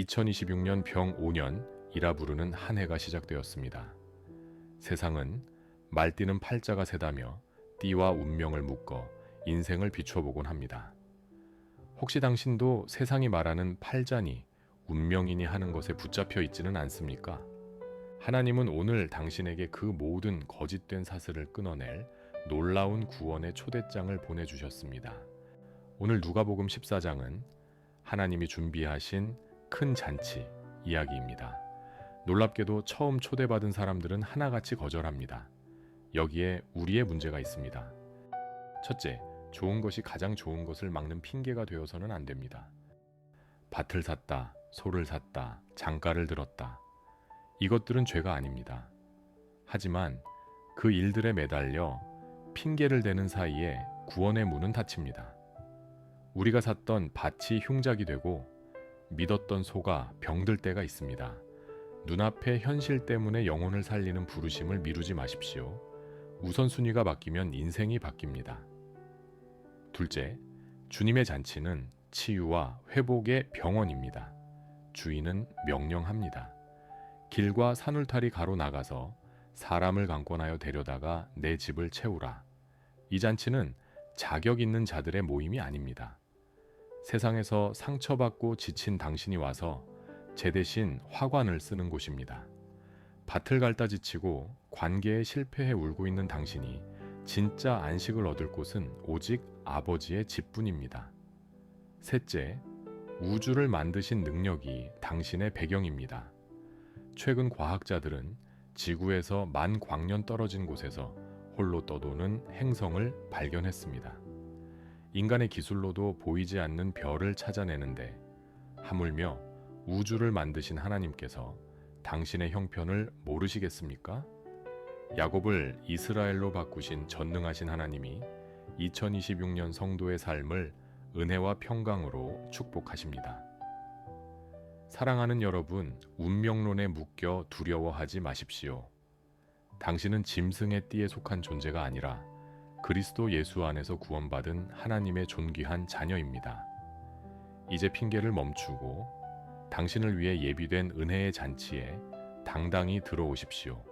2026년 병 5년이라 부르는 한 해가 시작되었습니다. 세상은 말띠는 팔자가 세다며 띠와 운명을 묶어 인생을 비춰보곤 합니다. 혹시 당신도 세상이 말하는 팔자니 운명이니 하는 것에 붙잡혀 있지는 않습니까? 하나님은 오늘 당신에게 그 모든 거짓된 사슬을 끊어낼 놀라운 구원의 초대장을 보내주셨습니다. 오늘 누가복음 14장은 하나님이 준비하신 큰 잔치 이야기입니다. 놀랍게도 처음 초대받은 사람들은 하나같이 거절합니다. 여기에 우리의 문제가 있습니다. 첫째, 좋은 것이 가장 좋은 것을 막는 핑계가 되어서는 안 됩니다. 밭을 샀다, 소를 샀다, 장가를 들었다. 이것들은 죄가 아닙니다. 하지만 그 일들에 매달려 핑계를 대는 사이에 구원의 문은 닫힙니다. 우리가 샀던 밭이 흉작이 되고 믿었던 소가 병들 때가 있습니다. 눈앞의 현실 때문에 영혼을 살리는 부르심을 미루지 마십시오. 우선순위가 바뀌면 인생이 바뀝니다. 둘째, 주님의 잔치는 치유와 회복의 병원입니다. 주인은 명령합니다. 길과 산울타리 가로 나가서 사람을 강권하여 데려다가 내 집을 채우라. 이 잔치는 자격 있는 자들의 모임이 아닙니다. 세상에서 상처받고 지친 당신이 와서 제 대신 화관을 쓰는 곳입니다. 밭을 갈다 지치고 관계에 실패해 울고 있는 당신이 진짜 안식을 얻을 곳은 오직 아버지의 집뿐입니다. 셋째, 우주를 만드신 능력이 당신의 배경입니다. 최근 과학자들은 지구에서 만 광년 떨어진 곳에서 홀로 떠도는 행성을 발견했습니다. 인간의 기술로도 보이지 않는 별을 찾아내는데 하물며 우주를 만드신 하나님께서 당신의 형편을 모르시겠습니까? 야곱을 이스라엘로 바꾸신 전능하신 하나님이 2026년 성도의 삶을 은혜와 평강으로 축복하십니다. 사랑하는 여러분, 운명론에 묶여 두려워하지 마십시오. 당신은 짐승의 띠에 속한 존재가 아니라 그리스도 예수 안에서 구원받은 하나님의 존귀한 자녀입니다. 이제 핑계를 멈추고 당신을 위해 예비된 은혜의 잔치에 당당히 들어오십시오.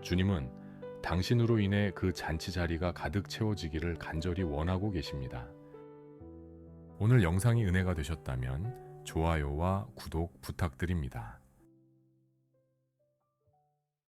주님은 당신으로 인해 그 잔치 자리가 가득 채워지기를 간절히 원하고 계십니다. 오늘 영상이 은혜가 되셨다면 좋아요와 구독 부탁드립니다.